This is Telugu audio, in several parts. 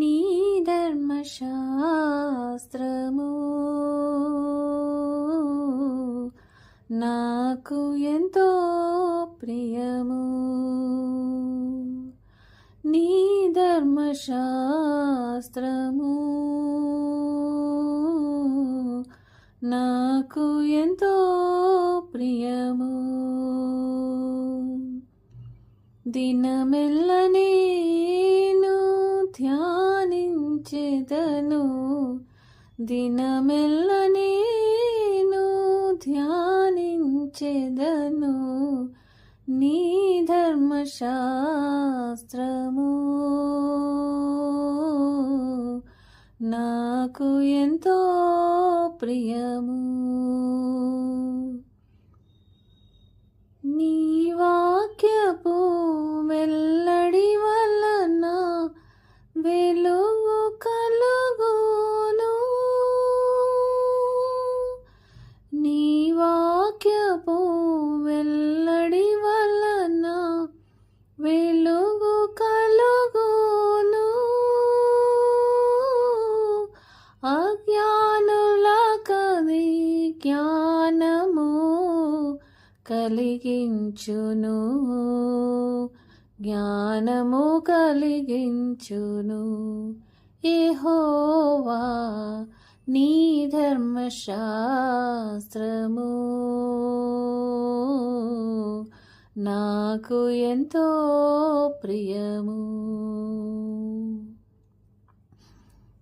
నీ ధర్మశాస్త్రము. నాకు ఎంతో ప్రియము. నీ ధర్మశాస్త్రము. నాకు ఎంతో ప్రియము. దినమెల్ల నేను ధ్యానించెదను దినమెల్ల నేను ధ్యానించెదను. నీ ధర్మశాస్త్రము నాకు ఎంతో ప్రియము. వాక్యపు వెల్లడి వలన వెలుగు కలుగును. అజ్ఞానుల కవి జ్ఞానము కలిగించును. జ్ఞానము కలిగించును. ఏహోవా నీ ధర్మశాస్త్రము. నాకు ఎంతో ప్రియము.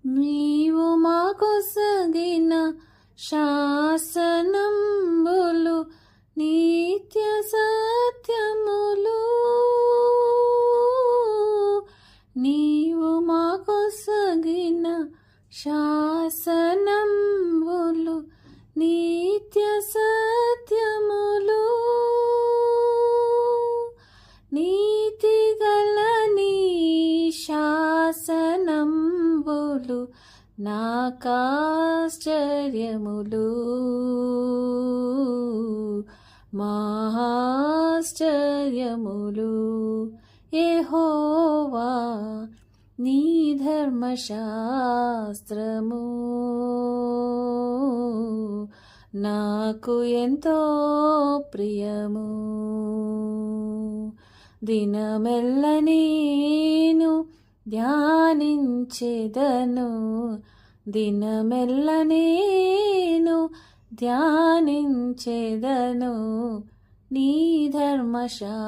నీవు మాకు సగిన శాసనంబులు నిత్య సత్యములు. నీతి గల నీ శాసనంబులు నాకాశ్చర్యములు మహాశ్చర్యములు. ఏ హోవా నీ ధర్మశాస్త్రము. నాకు ఎంతో ప్రియము. దినమెల్ల నేను ధ్యానించెదను. దినమెల్ల నేను ధ్యానించెదను. నీ ధర్మశాస్త్రము.